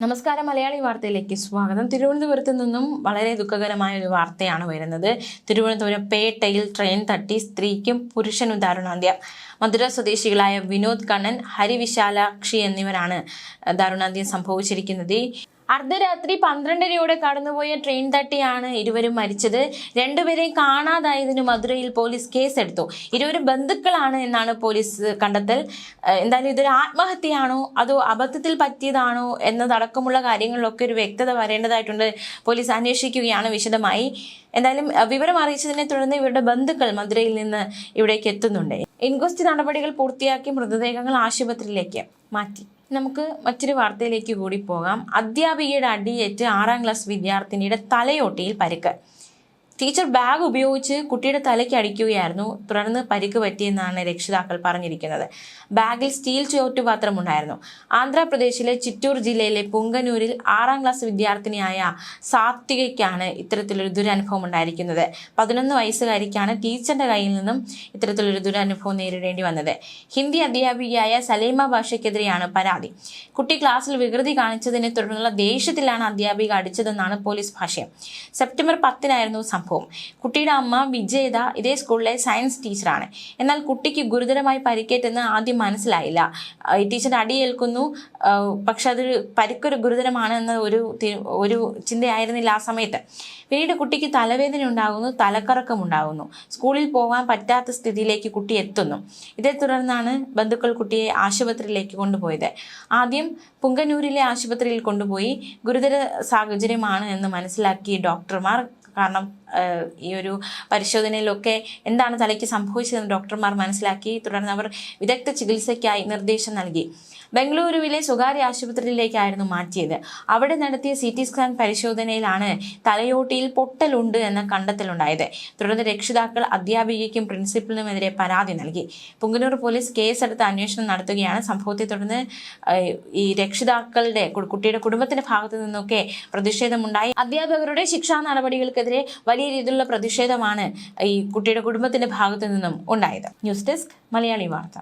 നമസ്കാരം മലയാളി വാർത്തയിലേക്ക് സ്വാഗതം. തിരുവനന്തപുരത്ത് നിന്നും വളരെ ദുഃഖകരമായ ഒരു വാർത്തയാണ് വരുന്നത്. തിരുവനന്തപുരം പേട്ടയിൽ ട്രെയിൻ തട്ടി സ്ത്രീക്കും പുരുഷനും ദാരുണാന്ത്യം. മധുര സ്വദേശികളായ വിനോദ് കണ്ണൻ ഹരിവിശാലാക്ഷി എന്നിവരാണ് ദാരുണാന്ത്യം സംഭവിച്ചിരിക്കുന്നത്. അർദ്ധരാത്രി പന്ത്രണ്ടരയോടെ കടന്നുപോയ ട്രെയിൻ തട്ടിയാണ് ഇരുവരും മരിച്ചത്. രണ്ടുപേരെയും കാണാതായതിനു മധുരയിൽ പോലീസ് കേസെടുത്തു. ഇരുവരും ബന്ധുക്കളാണ് എന്നാണ് പോലീസ് കണ്ടെത്തൽ. എന്തായാലും ഇതൊരു ആത്മഹത്യയാണോ? അതോ അബദ്ധത്തിൽ പറ്റിയതാണോ? എന്നതടക്കമുള്ള കാര്യങ്ങളിലൊക്കെ ഒരു വ്യക്തത വരേണ്ടതായിട്ടുണ്ട്. പോലീസ് അന്വേഷിക്കുകയാണ് വിശദമായി. എന്തായാലും വിവരം അറിയിച്ചതിനെ തുടർന്ന് ഇവരുടെ ബന്ധുക്കൾ മധുരയിൽ നിന്ന് ഇവിടേക്ക് എത്തുന്നുണ്ട്. ഇൻക്വസ്റ്റ് നടപടികൾ പൂർത്തിയാക്കി മൃതദേഹങ്ങൾ ആശുപത്രിയിലേക്ക് മാറ്റി. നമുക്ക് മറ്റൊരു വാർത്തയിലേക്ക് കൂടി പോകാം. അധ്യാപികയുടെ അടിയേറ്റ് ആറാം ക്ലാസ് വിദ്യാർത്ഥിനിയുടെ തലയോട്ടിയിൽ പരിക്ക്. ടീച്ചർ ബാഗ് ഉപയോഗിച്ച് കുട്ടിയുടെ തലയ്ക്ക് അടിക്കുകയായിരുന്നു. തുടർന്ന് പരിക്ക് പറ്റിയെന്നാണ് രക്ഷിതാക്കൾ പറഞ്ഞിരിക്കുന്നത്. ബാഗിൽ സ്റ്റീൽ ചോറ്റുപാത്രം ഉണ്ടായിരുന്നു ആന്ധ്രാപ്രദേശിലെ ചിറ്റൂർ ജില്ലയിലെ പുങ്കനൂരിൽ ആറാം ക്ലാസ് വിദ്യാർത്ഥിനിയായ സാത്വികയ്ക്കാണ് ഇത്തരത്തിലൊരു ദുരനുഭവം ഉണ്ടായിരിക്കുന്നത്. പതിനൊന്ന് വയസ്സുകാരിക്കാണ് ടീച്ചറിന്റെ കയ്യിൽ നിന്നും ഇത്തരത്തിലൊരു ദുരനുഭവം നേരിടേണ്ടി വന്നത്. ഹിന്ദി അധ്യാപികയായ സലീമ ഭാഷയ്ക്കെതിരെയാണ് പരാതി. കുട്ടി ക്ലാസ്സിൽ വികൃതി കാണിച്ചതിനെ തുടർന്നുള്ള ദേഷ്യത്തിലാണ് അധ്യാപിക അടിച്ചതെന്നാണ് പോലീസ് ഭാഷ്യം. സെപ്റ്റംബർ പത്തിനായിരുന്നു സംഭവം. കുട്ടിയുടെ അമ്മ വിജയത ഇതേ സ്കൂളിലെ സയൻസ് ടീച്ചറാണ് എന്നാൽ കുട്ടിക്ക് ഗുരുതരമായി പരിക്കേറ്റെന്ന് ആദ്യം മനസ്സിലായില്ല. ടീച്ചർ അടിയേൽക്കുന്നു. പക്ഷെ അതൊരു പരിക്കൊരു ഗുരുതരമാണ് എന്ന ഒരു ഒരു ചിന്തയായിരുന്നില്ല ആ സമയത്ത്. പിന്നീട് കുട്ടിക്ക് തലവേദന ഉണ്ടാകുന്നു തലക്കറക്കം ഉണ്ടാകുന്നു. സ്കൂളിൽ പോകാൻ പറ്റാത്ത സ്ഥിതിയിലേക്ക് കുട്ടി എത്തുന്നു. ഇതേ തുടർന്നാണ് ബന്ധുക്കൾ കുട്ടിയെ ആശുപത്രിയിലേക്ക് കൊണ്ടുപോയത്. ആദ്യം പുങ്കനൂരിലെ ആശുപത്രിയിൽ കൊണ്ടുപോയി ഗുരുതര സാഹചര്യമാണ് എന്ന് മനസ്സിലാക്കി ഡോക്ടർമാർ. കാരണം ഈ ഒരു പരിശോധനയിലൊക്കെ എന്താണ് തലയ്ക്ക് സംഭവിച്ചതെന്ന് ഡോക്ടർമാർ മനസ്സിലാക്കി. തുടർന്ന് അവർ വിദഗ്ധ ചികിത്സയ്ക്കായി നിർദ്ദേശം നൽകി. ബംഗളൂരുവിലെ സ്വകാര്യ ആശുപത്രിയിലേക്കായിരുന്നു മാറ്റിയത്. അവിടെ നടത്തിയ സി ടി സ്കാൻ പരിശോധനയിലാണ് തലയോട്ടിയിൽ പൊട്ടലുണ്ട് എന്ന കണ്ടെത്തലുണ്ടായത്. തുടർന്ന് രക്ഷിതാക്കൾ അധ്യാപികയ്ക്കും പ്രിൻസിപ്പലിനുമെതിരെ പരാതി നൽകി. പുങ്കനൂർ പോലീസ് കേസെടുത്ത് അന്വേഷണം നടത്തുകയാണ്. സംഭവത്തെ തുടർന്ന് ഈ രക്ഷിതാക്കളുടെ കുട്ടിയുടെ കുടുംബത്തിന്റെ ഭാഗത്തു നിന്നൊക്കെ പ്രതിഷേധമുണ്ടായി. അധ്യാപകരുടെ ശിക്ഷാ നടപടികൾക്കെതിരെ വലിയ രീതിയിലുള്ള പ്രതിഷേധമാണ് ഈ കുട്ടിയുടെ കുടുംബത്തിന്റെ ഭാഗത്തു നിന്നും ഉണ്ടായത്. ന്യൂസ് ഡെസ്ക് മലയാളി വാർത്ത.